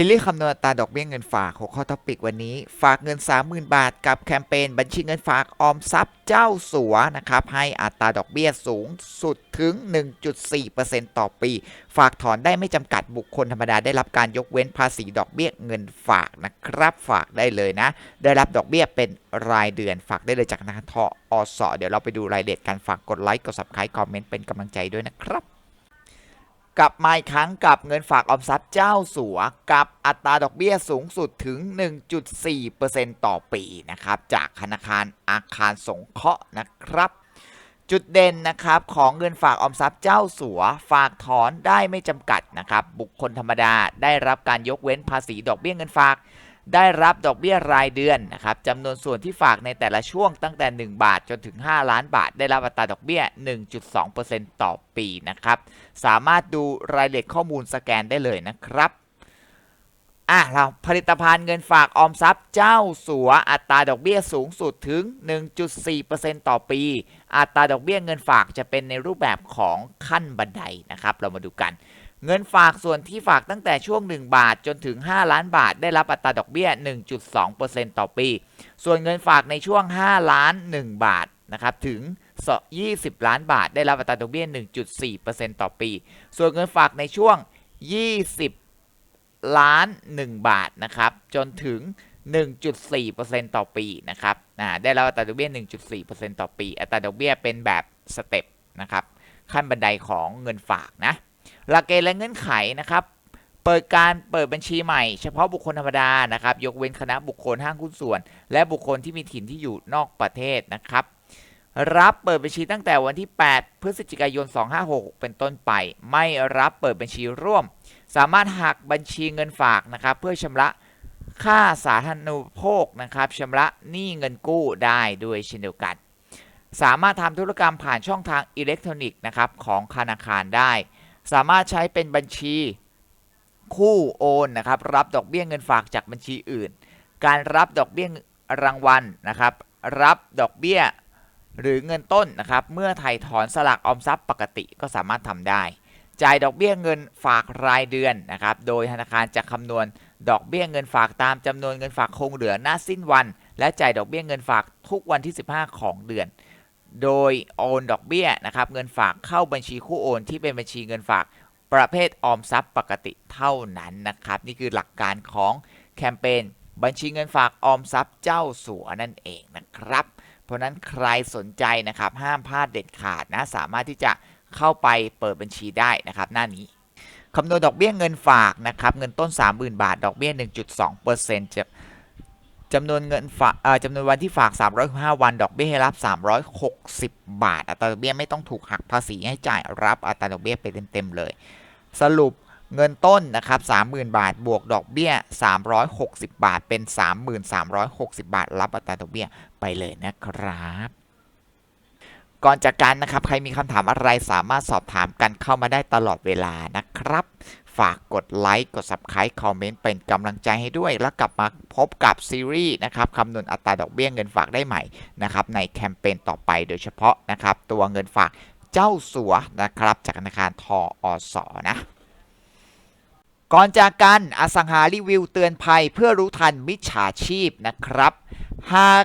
ซีรีส์คำนวณตาดอกเบี้ยเงินฝาก6ข้อท็อปิกวันนี้ ฝากเงิน 30,000 บาท กับแคมเปญบัญชีเงินฝากออมทรัพย์เจ้าสัวนะครับให้อัตราดอกเบี้ยสูงสุดถึง 1.4%ต่อปี ฝากถอนได้ไม่จำกัดบุคคลธรรมดาได้รับการยกเว้นภาษีดอกเบี้ยเงินฝากนะครับฝากได้เลยนะ ได้รับดอกเบี้ยเป็นรายเดือนฝากได้เลยจากธนาคารทออสเดี๋ยวเราไปดูรายละเอียดการฝากกดไลค์กด subscribe คอมเมนต์เป็นกำลังใจด้วยนะครับ กลับมาอีกครั้งกับเงินฝากออมทรัพย์เจ้าสัว กับอัตราดอกเบี้ยสูงสุดถึง 1.4%ต่อปีนะครับจากธนาคารอาคารสงเคราะห์นะครับจุดเด่นนะครับของเงินฝากออมทรัพย์เจ้าสัว ฝากถอนได้ไม่จำกัดนะครับบุคคลธรรมดาได้รับการยกเว้นภาษีดอกเบี้ยเงินฝาก ได้รับดอกเบี้ยรายเดือนนะครับจำนวนส่วนที่ฝากในแต่ละช่วงตั้งแต่ 1 บาทจนถึง 5 ล้านบาท ได้รับอัตราดอกเบี้ย 1.2%ต่อปีนะครับ สามารถดูรายละเอียดข้อมูลสแกนได้เลยนะครับอะเราผลิตภัณฑ์เงินฝากออมทรัพย์เจ้าสัวอัตราดอกเบี้ยสูงสุดถึง 1.4%ต่อปี อัตราดอกเบี้ยเงินฝากจะเป็นในรูปแบบของขั้นบันไดนะครับ เรามาดูกัน เงินฝากส่วนที่ฝากตั้งแต่ช่วง 1 บาทจนถึง 5 ล้านบาท ได้รับอัตราดอกเบี้ย 1.2%ต่อปี ส่วนเงินฝากในช่วง 5 ล้าน 1 บาทนะครับถึง 20 ล้านบาท ได้รับอัตราดอกเบี้ย 1.4%ต่อปี ส่วนเงินฝากในช่วง 20 ล้าน 1 บาทนะครับจนถึง 1.4%ต่อปีนะครับได้รับอัตราดอกเบี้ย 1.4%ต่อปี อัตราดอกเบี้ยเป็นแบบสเต็ปนะครับขั้นบันไดของเงินฝากนะ หลักเกณฑ์และเงื่อนไขนะครับ เปิดการเปิดบัญชีใหม่ เฉพาะบุคคลธรรมดานะครับ ยกเว้นคณะบุคคลห้างหุ้นส่วน และบุคคลที่มีถิ่นที่อยู่นอกประเทศนะครับ รับเปิดบัญชีตั้งแต่วันที่ 8 พฤศจิกายน 256เป็นต้นไป ไม่รับเปิดบัญชีร่วม สามารถหักบัญชีเงินฝากนะครับ เพื่อชำระค่าสาธารณูปโภคนะครับชำระหนี้เงินกู้ได้ด้วยเช่นเดียวกัน สามารถทำธุรกรรมผ่านช่องทางอิเล็กทรอนิกส์นะครับของธนาคารได้ สามารถใช้เป็นบัญชีคู่โอนนะครับรับดอกเบี้ยเงินฝากจากบัญชีอื่น การรับดอกเบี้ยรางวัลนะครับ รับดอกเบี้ยหรือเงินต้นนะครับ เมื่อไถ่ถอนสลากออมทรัพย์ปกติก็สามารถทำได้ จ่ายดอกเบี้ยเงินฝากรายเดือนนะครับ โดยธนาคารจะคำนวณดอกเบี้ยเงินฝากตามจำนวนเงินฝากคงเหลือหน้าสิ้นวัน และจ่ายดอกเบี้ยเงินฝากทุกวันที่ 15 ของเดือน โดยโอนดอกเบี้ยนะครับเงินฝากเข้าบัญชีคู่โอนที่เป็นบัญชีเงินฝากประเภทออมทรัพย์ปกติเท่านั้นนะครับ นี่คือหลักการของแคมเปญบัญชีเงินฝากออมทรัพย์เจ้าสัวนั่นเองนะครับ เพราะนั้นใครสนใจนะครับห้ามพลาดเด็ดขาดนะสามารถที่จะเข้าไปเปิดบัญชีได้นะครับหน้านี้คำนวณดอกเบี้ยเงินฝากนะครับเงินต้น 30,000 บาท ดอกเบี้ย 1.2%จะ จำนวนเงินฝากจำนวนวันที่ฝาก 365 วัน ดอกเบี้ยให้รับ 360 บาท อัตราดอกเบี้ยไม่ต้องถูกหักภาษีให้จ่ายรับอัตราดอกเบี้ยไปเต็มๆเลย สรุปเงินต้นนะครับ30,000 บาท บวกดอกเบี้ย 360 บาท เป็น 3360 บาท รับอัตราดอกเบี้ยไปเลยนะครับ ก่อนจากกันนะครับ ใครมีคำถามอะไรสามารถสอบถามกันเข้ามาได้ตลอดเวลานะครับ ฝากกดไลค์กด Subscribe คอมเมนต์เป็นกำลังใจให้ด้วย แล้วกลับมาพบกับซีรีส์นะครับคำนวณอัตราดอกเบี้ยเงินฝากได้ใหม่นะครับในแคมเปญต่อไปโดยเฉพาะนะครับ ตัวเงินฝากเจ้าสัวนะครับ จากธนาคารทออสนะก่อนจากกันอสังหารีวิวเตือนภัยเพื่อรู้ทันมิจฉาชีพนะครับ หาก